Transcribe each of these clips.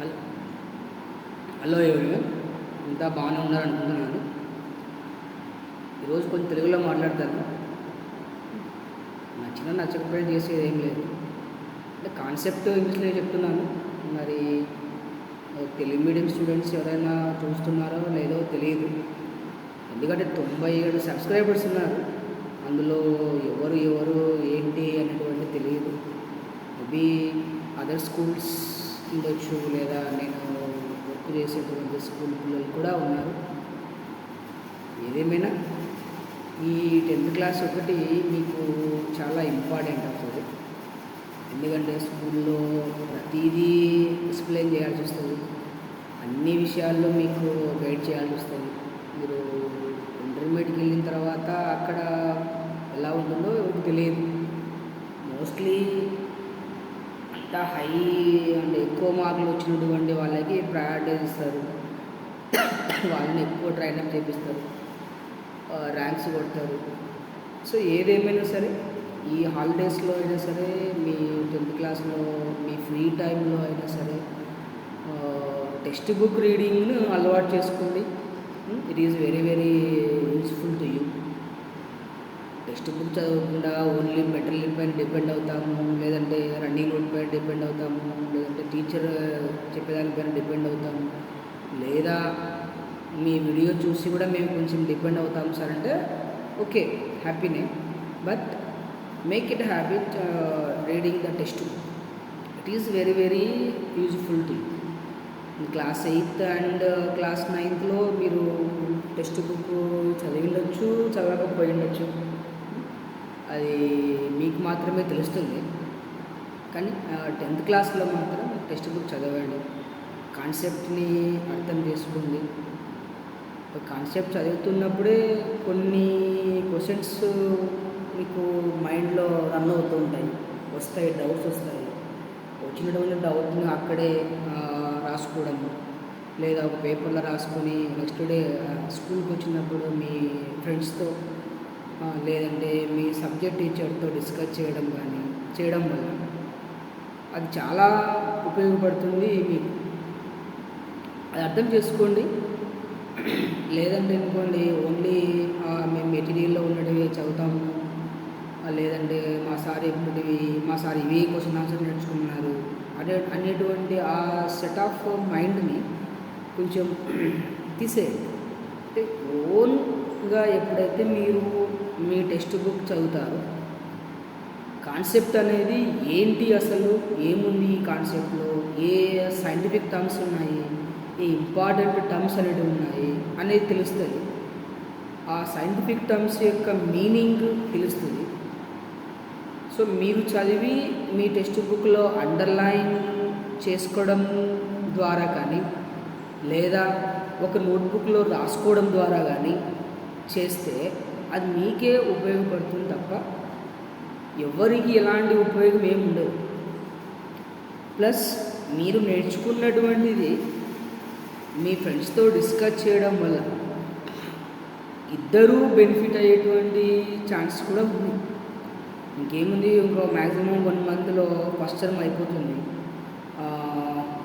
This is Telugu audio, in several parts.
హలో. హలో ఎవరివన్ ఇంతా బాగానే ఉన్నారు అనుకుంటున్నాను. ఈరోజు కొంచెం తెలుగులో మాట్లాడతాను నచ్చిన నచ్చకపోయినా చేసేది ఏం లేదు. అంటే కాన్సెప్ట్ ఇంగ్లీష్లో చెప్తున్నాను. మరి తెలుగు మీడియం స్టూడెంట్స్ ఎవరైనా చూస్తున్నారో లేదో తెలియదు. ఎందుకంటే తొంభై ఏడు సబ్స్క్రైబర్స్ ఉన్నారు. అందులో ఎవరు ఎవరు ఏంటి అనేటువంటి తెలియదు. మేబీ అదర్ స్కూల్స్ ఉండొచ్చు లేదా నేను వర్క్ చేసేటువంటి స్కూల్ పిల్లలు కూడా ఉన్నారు. ఏదేమైనా ఈ టెన్త్ క్లాస్ ఒకటి మీకు చాలా ఇంపార్టెంట్ అవుతుంది. ఎందుకంటే స్కూల్లో ప్రతిదీ ఎక్స్ప్లెయిన్ చేయాల్సి వస్తుంది. అన్ని విషయాల్లో మీకు గైడ్ చేయాల్సి వస్తుంది. మీరు ఇంటర్మీడియట్కి వెళ్ళిన తర్వాత అక్కడ ఎలా ఉంటుందో ఎవరికి తెలియదు మోస్ట్లీ ఎంత హై అంటే ఎక్కువ మార్కులు వచ్చినటువంటి వాళ్ళకి ప్రయారిటీ ఇస్తారు. వాళ్ళని ఎక్కువ ట్రైనప్ చేపిస్తారు. ర్యాంక్స్ కొడతారు. సో ఏదేమైనా సరే ఈ హాలిడేస్లో అయినా సరే మీ టెన్త్ క్లాస్లో మీ ఫ్రీ టైంలో అయినా సరే టెక్స్ట్ బుక్ రీడింగ్ను అలవాటు చేసుకోండి. It is very very useful to you text book చదవకుండా ఓన్లీ మెటీరియల్ పైన డిపెండ్ అవుతాము లేదంటే రన్నింగ్ రూట్ పైన డిపెండ్ అవుతాము లేదంటే టీచర్ చెప్పేదానిపైన డిపెండ్ అవుతాము. లేదా మీ వీడియో చూసి కూడా మేము కొంచెం డిపెండ్ అవుతాము సార్ అంటే okay హ్యాపీనే. But make it habit reading the text book. It is very very useful thing. Class eighth and class నైన్త్లో మీరు టెక్స్ట్ బుక్ చదివిండొచ్చు చదవకపోయి ఉండొచ్చు. అది మీకు మాత్రమే తెలుస్తుంది. కానీ టెన్త్ క్లాస్లో మాత్రం టెక్స్ట్ బుక్ చదవండి కాన్సెప్ట్ని అర్థం చేసుకోండి కాన్సెప్ట్ చదువుతున్నప్పుడే కొన్ని క్వశ్చన్స్ మీకు మైండ్లో రన్ అవుతూ ఉంటాయి. వస్తాయి డౌట్స్ వస్తాయి. వచ్చినటువంటి డౌట్ని అక్కడే రాసుకోవడము. లేదా ఒక పేపర్లో రాసుకొని నెక్స్ట్ డే స్కూల్కి వచ్చినప్పుడు మీ ఫ్రెండ్స్తో లేదంటే మీ సబ్జెక్ట్ టీచర్తో డిస్కస్ చేయడం కానీ చేయడం వల్ల అది చాలా ఉపయోగపడుతుంది మీకు. అది అర్థం చేసుకోండి. లేదంటే అనుకోండి ఓన్లీ మేము మెటీరియల్లో ఉన్నటివి చదువుతాము. లేదంటే మా సార్ ఎప్పటివి మా సార్ ఇవి క్వశ్చన్ ఆన్సర్ నేర్చుకున్నారు అనే అనేటువంటి ఆ సెట్ ఆఫ్ మైండ్ని కొంచెం తీసేయండి. అంటే ఓన్గా ఎప్పుడైతే మీరు మీ టెక్స్ట్ బుక్ చదువుతారు. కాన్సెప్ట్ అనేది ఏంటి అసలు? ఏముంది ఈ కాన్సెప్ట్లో? ఏ సైంటిఫిక్ టర్మ్స్ ఉన్నాయి? ఏ ఇంపార్టెంట్ టర్మ్స్ అనేవి ఉన్నాయి అనేది తెలుస్తుంది. ఆ సైంటిఫిక్ టర్మ్స్ యొక్క మీనింగ్ తెలుస్తుంది. సో మీరు చదివి మీ టెక్స్ట్ బుక్లో అండర్లైన్ చేసుకోవడం ద్వారా కానీ లేదా ఒక నోట్బుక్లో రాసుకోవడం ద్వారా కానీ చేస్తే అది మీకే ఉపయోగపడుతుంది తప్ప ఎవరికి ఎలాంటి ఉపయోగం ఏమి ఉండదు. ప్లస్ మీరు నేర్చుకున్నటువంటిది మీ ఫ్రెండ్స్తో డిస్కస్ చేయడం వల్ల ఇద్దరూ బెనిఫిట్ అయ్యేటువంటి ఛాన్స్ కూడా ఉంది. ఇంకేముంది? ఇంకో మ్యాక్సిమం వన్ మంత్లో ఫస్ట్ టర్మ్ అయిపోతుంది.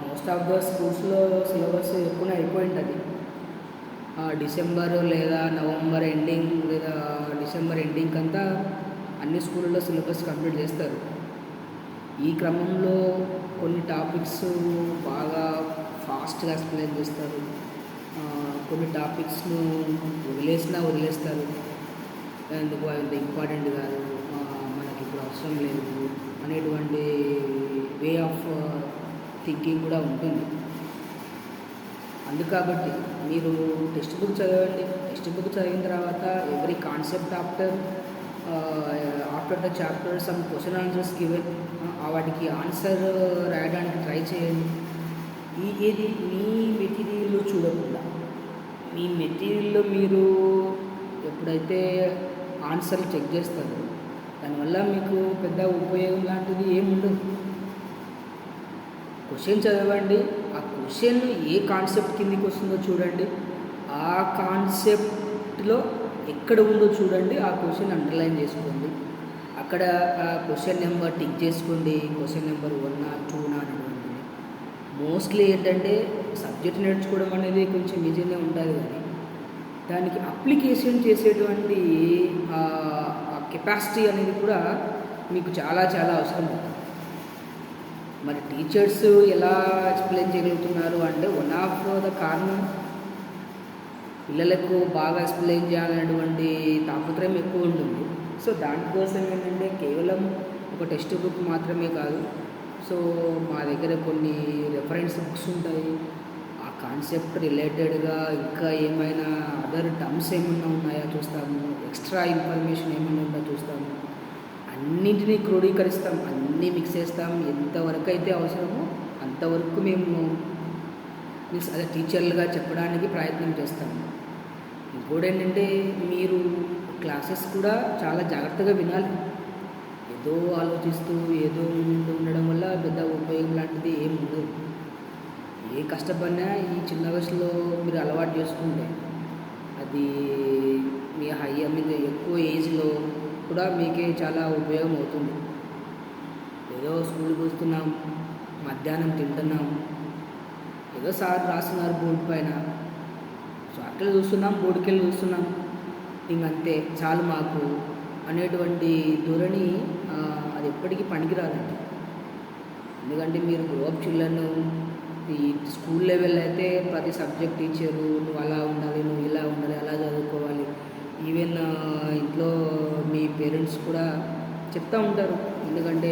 మోస్ట్ ఆఫ్ ద స్కూల్స్లో సిలబస్ ఎక్కువనే అయిపోయింది అది డిసెంబర్ లేదా నవంబర్ ఎండింగ్ లేదా డిసెంబర్ ఎండింగ్ అంతా అన్ని స్కూళ్ళలో సిలబస్ కంప్లీట్ చేస్తారు. ఈ క్రమంలో కొన్ని టాపిక్స్ బాగా ఫాస్ట్గా ఎక్స్ప్లెయిన్ చేస్తారు. కొన్ని టాపిక్స్ను వదిలేసినా వదిలేస్తారు. ఎందుకు అంత ఇంపార్టెంట్ కాదు. మనకి ఇప్పుడు అవసరం లేదు అనేటువంటి వే ఆఫ్ థింకింగ్ కూడా ఉంటుంది. అందుకాబట్టి మీరు టెక్స్ట్ బుక్ చదవండి. టెక్స్ట్ బుక్ చదివిన తర్వాత every concept after after the chapter some question answers given వాటికి ఆన్సర్ రాయడానికి ట్రై చేయండి. ఈ ఏది? మీ మెటీరియల్ చూడకుండా. మీ మెటీరియల్లో మీరు ఎప్పుడైతే ఆన్సర్ చెక్ చేస్తారో దానివల్ల మీకు పెద్ద ఉపయోగం లాంటిది ఏముండదు. క్వశ్చన్ చదవండి. ఆ క్వశ్చన్ ఏ కాన్సెప్ట్ కిందికి వస్తుందో చూడండి. ఆ కాన్సెప్ట్లో ఎక్కడ ఉందో చూడండి ఆ క్వశ్చన్ అండర్లైన్ చేసుకోండి. అక్కడ ఆ క్వశ్చన్ నెంబర్ టిక్ చేసుకోండి క్వశ్చన్ నెంబర్ వన్ టూనా అనేటువంటిది మోస్ట్లీ ఏంటంటే సబ్జెక్ట్ నేర్చుకోవడం అనేది కొంచెం ఈజీనే ఉంటుంది కానీ దానికి అప్లికేషన్ చేసేటువంటి కెపాసిటీ అనేది కూడా మీకు చాలా చాలా అవసరం అవుతుంది. మరి టీచర్స్ ఎలా ఎక్స్ప్లెయిన్ చేయగలుగుతున్నారు అంటే వన్ ఆఫ్ ద కారణం పిల్లలకు బాగా ఎక్స్ప్లెయిన్ చేయాలనేటువంటి తాపత్రయం ఎక్కువ ఉంటుంది. సో దానికోసం ఏంటంటే కేవలం ఒక టెక్స్ట్ బుక్ మాత్రమే కాదు. సో మా దగ్గర కొన్ని రెఫరెన్స్ బుక్స్ ఉంటాయి. ఆ కాన్సెప్ట్ రిలేటెడ్గా ఇంకా ఏమైనా అదర్ టర్మ్స్ ఏమైనా ఉన్నాయా చూస్తాము? ఎక్స్ట్రా ఇన్ఫర్మేషన్ ఏమైనా ఉందా చూస్తాము? అన్నింటినీ క్రోడీకరిస్తాం. అన్నీ మిక్స్ చేస్తాం. ఎంతవరకు అయితే అవసరమో అంతవరకు మేము మీన్స్ అదే టీచర్లుగా చెప్పడానికి ప్రయత్నం చేస్తాము ఇంకోటి ఏంటంటే మీరు క్లాసెస్ కూడా చాలా జాగ్రత్తగా వినాలి. ఏదో ఆలోచిస్తూ ఏదో ఉండడం వల్ల పెద్ద ఉపయోగం లాంటిది ఏం ఉండదు. ఏ కష్టపడినా ఈ చిన్న వయసులో మీరు అలవాటు చేసుకుంటే అది మీ హై మీద ఎక్కువ ఏజ్లో కూడా మీకే చాలా ఉపయోగం అవుతుంది. ఏదో స్కూల్కి వస్తున్నాం మధ్యాహ్నం తింటున్నాం. ఏదో సార్ రాస్తున్నారు బోర్డు పైన. సో అట్లా చూస్తున్నాం బోర్డుకెళ్ళి చూస్తున్నాం. ఇంకంతే చాలు మాకు అనేటువంటి ధోరణి అది ఎప్పటికీ పనికిరాదండి. ఎందుకంటే మీరు గ్రోప్ చిల్డ్రన్ ఈ స్కూల్ లెవెల్ అయితే ప్రతి సబ్జెక్ట్ టీచరు నువ్వు అలా ఉండాలి నువ్వు ఇలా ఉండాలి అలా చదువుకోవాలి. ఈవెన్ ఇంట్లో మీ పేరెంట్స్ కూడా చెప్తూ ఉంటారు. ఎందుకంటే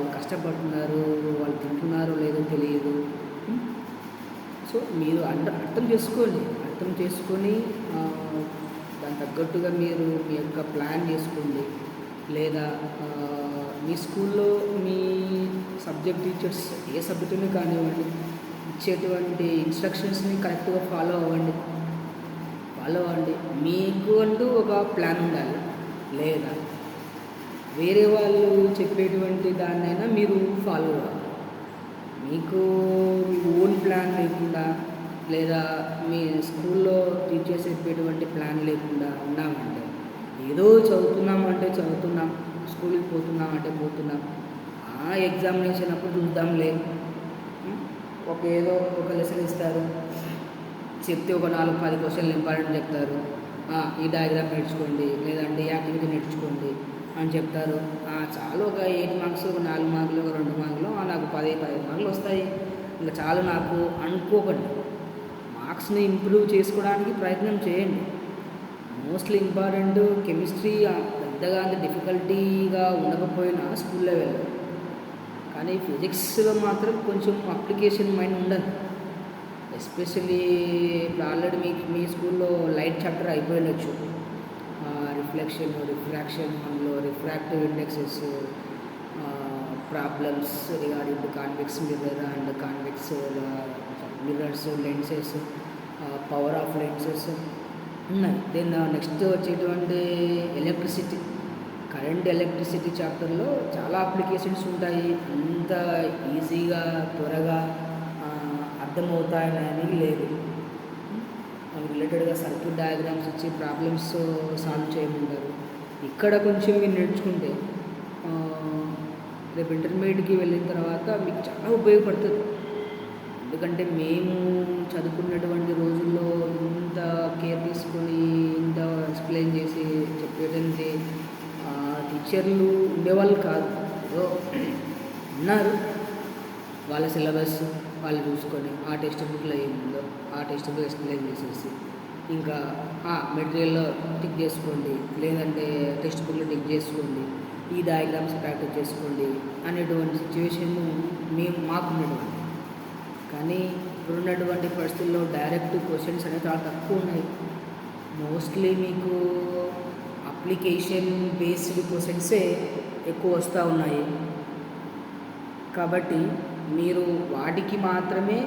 వాళ్ళు కష్టపడుతున్నారు వాళ్ళు తింటున్నారో లేదో తెలియదు. సో మీరు అంట అర్థం చేసుకోండి. అర్థం చేసుకొని దాని తగ్గట్టుగా మీరు మీ యొక్క ప్లాన్ చేసుకోండి. లేదా మీ స్కూల్లో మీ సబ్జెక్ట్ టీచర్స్ ఏ సబ్జెక్టుని కానివ్వండి ఇచ్చేటువంటి ఇన్స్ట్రక్షన్స్ని కరెక్ట్గా ఫాలో అవ్వండి. ఫాలో అవ్వండి. మీకు అంటూ ఒక ప్లాన్ ఉండాలి. లేదా వేరే వాళ్ళు చెప్పేటువంటి దాన్నైనా మీరు ఫాలో అవ్వాలి. మీకు మీ ఓన్ ప్లాన్ లేకుండా లేదా మీ స్కూల్లో టీచర్స్ చెప్పేటువంటి ప్లాన్ లేకుండా ఉన్నామంటే ఏదో చదువుతున్నామంటే చదువుతున్నాం స్కూల్కి పోతున్నాం అంటే పోతున్నాం ఆ ఎగ్జామినేషన్ అప్పుడు చూద్దాంలే. ఒక ఏదో ఒక లెసన్ ఇస్తారు చెప్తే ఒక నాలుగు పది క్వశ్చన్లు ఇంపార్టెంట్ చెప్తారు. ఈ డయాగ్రామ్ నేర్చుకోండి లేదంటే యాక్టివిటీ నేర్చుకోండి అని చెప్తారు. చాలు ఒక ఎయిట్ మార్క్స్ ఒక నాలుగు మార్కులు ఒక రెండు మార్కులు నాకు పది పదిహేను మార్కులు వస్తాయి. ఇంకా చాలు నాకు అనుకోకండి. మార్క్స్ని ఇంప్రూవ్ చేసుకోవడానికి ప్రయత్నం చేయండి. మోస్ట్లీ ఇంపార్టెంట్ కెమిస్ట్రీ పెద్దగా అంత డిఫికల్టీగా ఉండకపోయినా స్కూల్ లెవెల్లో. కానీ ఫిజిక్స్లో మాత్రం కొంచెం అప్లికేషన్ మైండ్ ఉండదు. ఎస్పెషల్లీ ఇప్పుడు ఆల్రెడీ మీ మీ స్కూల్లో లైట్ చాప్టర్ అయిపోయిండొచ్చు రిఫ్లెక్షన్ రిఫ్రాక్షన్ అందులో refractive indexes problems regarding convex mirror and convex mirrors lenses power of lenses ఉన్నాయి. దెన్ నెక్స్ట్ వచ్చేటువంటి ఎలక్ట్రిసిటీ కరెంట్ ఎలక్ట్రిసిటీ చాప్టర్లో చాలా అప్లికేషన్స్ ఉంటాయి. అంత ఈజీగా త్వరగా అర్థమవుతాయని లేదు. రిలేటెడ్గా సర్క్యూట్ డయాగ్రామ్స్ ఇచ్చి ప్రాబ్లమ్స్ సాల్వ్ చేయమంటారు. ఇక్కడ కొంచెం మీరు నేర్చుకుంటే రేపు ఇంటర్మీడియట్కి వెళ్ళిన తర్వాత మీకు చాలా ఉపయోగపడుతుంది. ఎందుకంటే మేము చదువుకున్నటువంటి రోజుల్లో ఇంత కేర్ తీసుకొని ఇంత ఎక్స్ప్లెయిన్ చేసి చెప్పేటువంటి టీచర్లు ఉండేవాళ్ళు కాదు. ఏదో ఉన్నారు. వాళ్ళ సిలబస్ వాళ్ళు చూసుకొని ఆ టెక్స్ట్ బుక్లో ఏముందో ఆ టెక్స్ట్ బుక్ ఎక్స్ప్లెయిన్ చేసేసి ఇంకా మెటీరియల్లో టిక్ చేసుకోండి. లేదంటే టెక్స్ట్ బుక్లో టిక్ చేసుకోండి. ఈ డయాగ్రామ్స్ ప్రాక్టీస్ చేసుకోండి. అనేటువంటి సిచ్యువేషన్ మేము మాకు ఉన్నటువంటి కానీ ఇప్పుడున్నటువంటి పరిస్థితుల్లో డైరెక్ట్ క్వశ్చన్స్ అనేవి చాలా తక్కువ ఉన్నాయి. మోస్ట్లీ మీకు అప్లికేషన్ బేస్డ్ క్వశ్చన్సే ఎక్కువ వస్తూ ఉన్నాయి. కాబట్టి మీరు వాటికి మాత్రమే